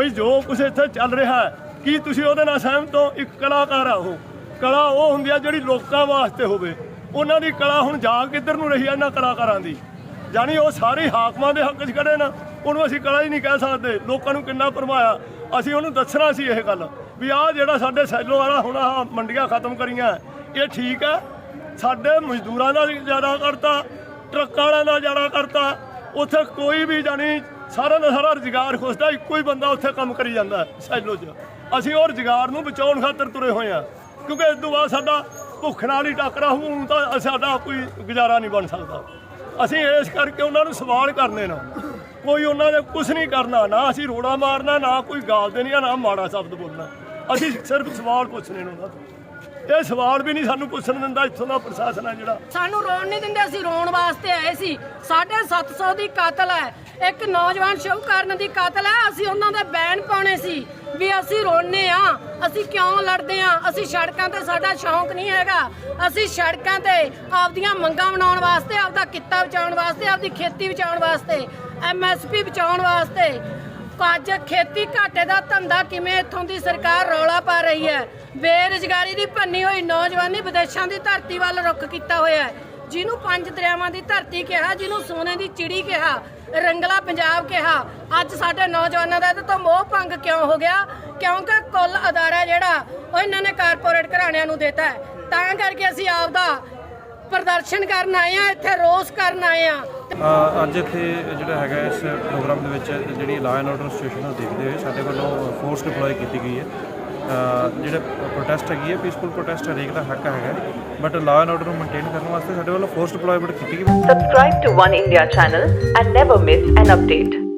ਬਈ ਜੋ ਕੁਝ ਇੱਥੇ ਚੱਲ ਰਿਹਾ ਕੀ ਤੁਸੀਂ ਉਹਦੇ ਨਾਲ ਸਹਿਮਤ ਹੋ? ਇੱਕ ਕਲਾਕਾਰ ਆ ਉਹ। ਕਲਾ ਉਹ ਹੁੰਦੀ ਆ ਜਿਹੜੀ ਲੋਕਾਂ ਵਾਸਤੇ ਹੋਵੇ। ਉਹਨਾਂ ਦੀ ਕਲਾ ਹੁਣ ਜਾ ਕਿੱਧਰ ਨੂੰ ਰਹੀ ਆ ਇਹਨਾਂ ਕਲਾਕਾਰਾਂ ਦੀ? ਜਾਨੀ ਉਹ ਸਾਰੇ ਹਾਕਮਾਂ ਦੇ ਹੱਕ 'ਚ ਖੜੇ ਨਾ। ਉਹਨੂੰ ਅਸੀਂ ਕਲਾ ਹੀ ਨਹੀਂ ਕਹਿ ਸਕਦੇ। ਲੋਕਾਂ ਨੂੰ ਕਿੰਨਾ ਭਰਮਾਇਆ। ਅਸੀਂ ਉਹਨੂੰ ਦੱਸਣਾ ਸੀ ਇਹ ਗੱਲ ਵੀ ਆਹ ਜਿਹੜਾ ਸਾਡੇ ਸੈਲੋ ਵਾਲਾ ਹੁਣ ਆਹ ਮੰਡੀਆਂ ਖਤਮ ਕਰੀਆਂ ਇਹ ਠੀਕ ਹੈ। ਸਾਡੇ ਮਜ਼ਦੂਰਾਂ ਦਾ ਜ਼ਿਆਦਾ ਕਰਤਾ, ਟਰੱਕਾਂ ਵਾਲਿਆਂ ਦਾ ਜ਼ਿਆਦਾ ਕਰਤਾ। ਉੱਥੇ ਕੋਈ ਵੀ ਜਾਣੀ ਸਾਰਾ ਦਾ ਸਾਰਾ ਰੁਜ਼ਗਾਰ ਖੁਸ਼ਦਾ, ਇੱਕੋ ਹੀ ਬੰਦਾ ਉੱਥੇ ਕੰਮ ਕਰੀ ਜਾਂਦਾ ਸੈਲੋ 'ਚ। ਅਸੀਂ ਉਹ ਰੁਜ਼ਗਾਰ ਨੂੰ ਬਚਾਉਣ ਖਾਤਰ ਤੁਰੇ ਹੋਏ ਆ ਕਿਉਂਕਿ ਇਸ ਤੋਂ ਬਾਅਦ ਸਾਡਾ ਭੁੱਖ ਨਾਲ ਹੀ ਟੱਕਰਾ ਹੋਊ ਤਾਂ ਸਾਡਾ ਕੋਈ ਗੁਜ਼ਾਰਾ ਨਹੀਂ ਬਣ ਸਕਦਾ। ਅਸੀਂ ਇਸ ਕਰਕੇ ਉਹਨਾਂ ਨੂੰ ਸਵਾਲ ਕਰਨੇ ਨਾ। ਕੋਈ ਉਹਨਾਂ ਨੇ ਕੁਝ ਨਹੀਂ ਕਰਨਾ, ਨਾ ਅਸੀਂ ਰੋੜਾ ਮਾਰਨਾ, ਨਾ ਕੋਈ ਗਾਲ ਦੇਣੀ ਆ, ਨਾ ਮਾੜਾ ਸ਼ਬਦ ਬੋਲਣਾ। ਅਸੀਂ ਸਿਰਫ ਸਵਾਲ ਪੁੱਛਣੇ ਨੇ ਉਹਨਾਂ ਤੋਂ। ਇਹ ਸਵਾਲ ਵੀ ਨਹੀਂ ਸਾਨੂੰ ਪੁੱਛਣ ਦਿੰਦਾ, ਇੱਥੋਂ ਦਾ ਪ੍ਰਸ਼ਾਸਨ ਆ ਜਿਹੜਾ। ਸਾਨੂੰ ਰੋਣ ਨਹੀਂ ਦਿੰਦੇ, ਅਸੀਂ ਰੋਣ ਵਾਸਤੇ ਆਏ ਸੀ। 750 ਦੀ ਕਾਤਲ ਹੈ। ਇੱਕ ਨੌਜਵਾਨ ਸ਼ੁਭਕਰਨ ਦੀ ਕਾਤਲ ਹੈ। ਅਸੀਂ ਉਹਨਾਂ ਦੇ ਬੈਨ ਪਾਉਣੇ ਸੀ ਵੀ ਅਸੀਂ ਰੋਣੇ ਆ ਅਸੀਂ ਕਿਉਂ ਲੜਦੇ ਆ ਅਸੀਂ ਸੜਕਾਂ ਤੇ ਸਾਡਾ ਸ਼ੌਂਕ ਨਹੀਂ ਹੈਗਾ। ਅਸੀਂ ਸੜਕਾਂ ਤੇ ਆਪਦੀਆਂ ਮੰਗਾਂ ਬਣਾਉਣ ਵਾਸਤੇ, ਆਪਦਾ ਕਿੱਤਾ ਬਚਾਉਣ ਵਾਸਤੇ, ਆਪਦੀ ਖੇਤੀ ਬਚਾਉਣ ਵਾਸਤੇ ਐਮਐਸਪੀ ਬਚਾਉਣ ਵਾਸਤੇ। ਅੱਜ ਖੇਤੀ ਘਾਟੇ ਦਾ ਧੰਦਾ ਕਿਵੇਂ ਇੱਥੋਂ ਦੀ ਸਰਕਾਰ ਰੌਲਾ ਪਾ ਰਹੀ ਹੈ? ਬੇਰੁਜ਼ਗਾਰੀ ਦੀ ਭੰਨੀ ਹੋਈ ਨੌਜਵਾਨੀ ਵਿਦੇਸ਼ਾਂ ਦੀ ਧਰਤੀ ਵੱਲ ਰੁੱਖ ਕੀਤਾ ਹੋਇਆ ਹੈ। ਜਿਹਨੂੰ ਪੰਜ ਦਰਿਆਵਾਂ ਦੀ ਧਰਤੀ ਕਿਹਾ, ਜਿਹਨੂੰ ਸੋਨੇ ਦੀ ਚਿੜੀ ਕਿਹਾ, ਰੰਗਲਾ ਪੰਜਾਬ ਕਿਹਾ। ਅੱਜ ਸਾਡੇ ਨੌਜਵਾਨਾਂ ਦਾ ਇਹਦੇ ਤੋਂ ਮੋਹ ਭੰਗ ਕਿਉਂ ਹੋ ਗਿਆ? ਕਿਉਂਕਿ ਕੁੱਲ ਅਦਾਰਾ ਜਿਹੜਾ, ਉਹ ਇਹਨਾਂ ਨੇ ਕਾਰਪੋਰੇਟ ਘਰਾਣਿਆਂ ਨੂੰ ਦਿੱਤਾ ਹੈ। ਤਾਂ ਕਰਕੇ ਅਸੀਂ ਆਪਦਾ ਪ੍ਰਦਰਸ਼ਨ ਕਰਨ ਆਏ ਆ ਇੱਥੇ ਰੋਸ ਕਰਨ ਆਏ ਆ ਅੱਜ ਇੱਥੇ ਜਿਹੜਾ ਹੈਗਾ ਇਸ ਪ੍ਰੋਗਰਾਮ ਦੇ ਵਿੱਚ ਜਿਹੜੀ ਲਾਅ ਐਂਡ ਆਰਡਰ ਸਿਚੁਏਸ਼ਨ ਨੂੰ ਦੇਖਦੇ ਹੋਏ ਸਾਡੇ ਵੱਲੋਂ ਫੋਰਸ ਡਿਪਲੋਏ ਕੀਤੀ ਗਈ ਹੈ। ਜਿਹੜੇ ਪ੍ਰੋਟੈਸਟ ਹੈਗੀ ਹੈ ਪੀਸਫੁਲ ਪ੍ਰੋਟੈਸਟ ਹਰੇਕ ਦਾ ਹੱਕ ਹੈਗਾ ਬਟ ਲਾਅ ਐਂਡ ਆਰਡਰ ਨੂੰ ਮੇਨਟੇਨ ਕਰਨ ਵਾਸਤੇ ਸਾਡੇ ਵੱਲੋਂ ਫੋਰਸ ਡਿਪਲੋਇਮੈਂਟ ਕੀਤੀ ਗਈ Subscribe to One India channel and never miss an update.